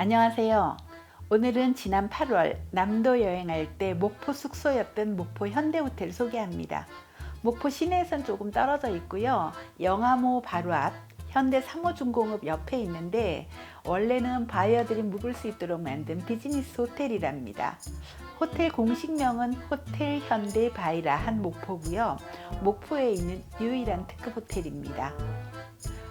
안녕하세요. 오늘은 지난 8월 남도 여행할 때 목포 숙소였던 목포 현대호텔 소개합니다. 목포 시내에선 조금 떨어져 있고요. 영암호 바로 앞 현대 3호 중공업 옆에 있는데 원래는 바이어들이 묵을 수 있도록 만든 비즈니스 호텔이랍니다. 호텔 공식명은 호텔 현대 바이라 한 목포고요. 목포에 있는 유일한 특급 호텔입니다.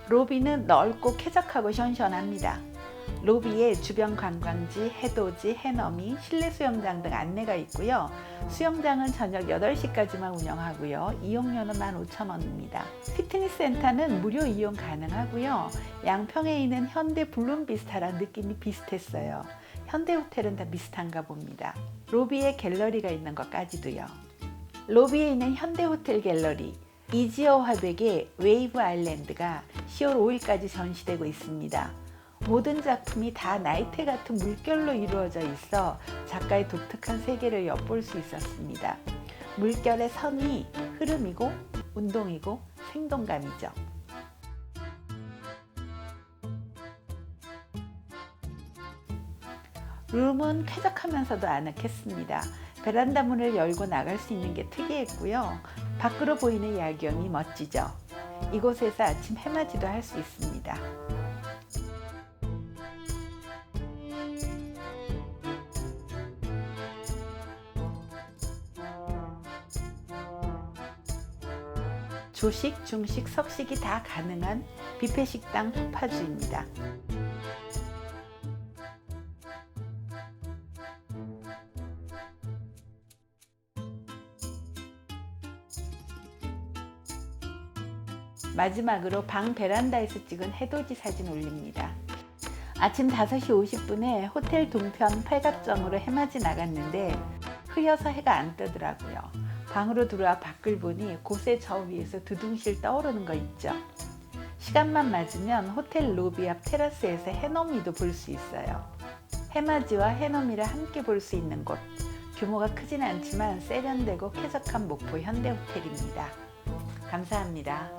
로비는 넓고 쾌적하고 시원시원합니다. 로비에 주변 관광지, 해돋이, 해넘이, 실내 수영장 등 안내가 있고요. 수영장은 저녁 8시까지만 운영하고요. 이용료는 15,000원입니다. 피트니스 센터는 무료 이용 가능하고요. 양평에 있는 현대 블룸비스타랑 느낌이 비슷했어요. 현대 호텔은 다 비슷한가 봅니다. 로비에 갤러리가 있는 것까지도요. 로비에 있는 현대 호텔 갤러리 이지어 화백의 웨이브 아일랜드가 10월 5일까지 전시되고 있습니다. 모든 작품이 다 나이테 같은 물결로 이루어져 있어 작가의 독특한 세계를 엿볼 수 있었습니다. 물결의 선이 흐름이고 운동이고 생동감이죠. 룸은 쾌적하면서도 아늑했습니다. 베란다 문을 열고 나갈 수 있는 게 특이했고요. 밖으로 보이는 야경이 멋지죠. 이곳에서 아침 해맞이도 할 수 있습니다. 조식, 중식, 석식이 다 가능한 뷔페 식당 푸파주입니다. 마지막으로 방 베란다에서 찍은 해돋이 사진 올립니다. 아침 5시 50분에 호텔 동편 팔각정으로 해맞이 나갔는데 흐려서 해가 안 뜨더라고요. 방으로 들어와 밖을 보니 곳의 저 위에서 두둥실 떠오르는 거 있죠. 시간만 맞으면 호텔 로비 앞 테라스에서 해넘이도 볼 수 있어요. 해맞이와 해넘이를 함께 볼 수 있는 곳. 규모가 크진 않지만 세련되고 쾌적한 목포 현대호텔입니다. 감사합니다.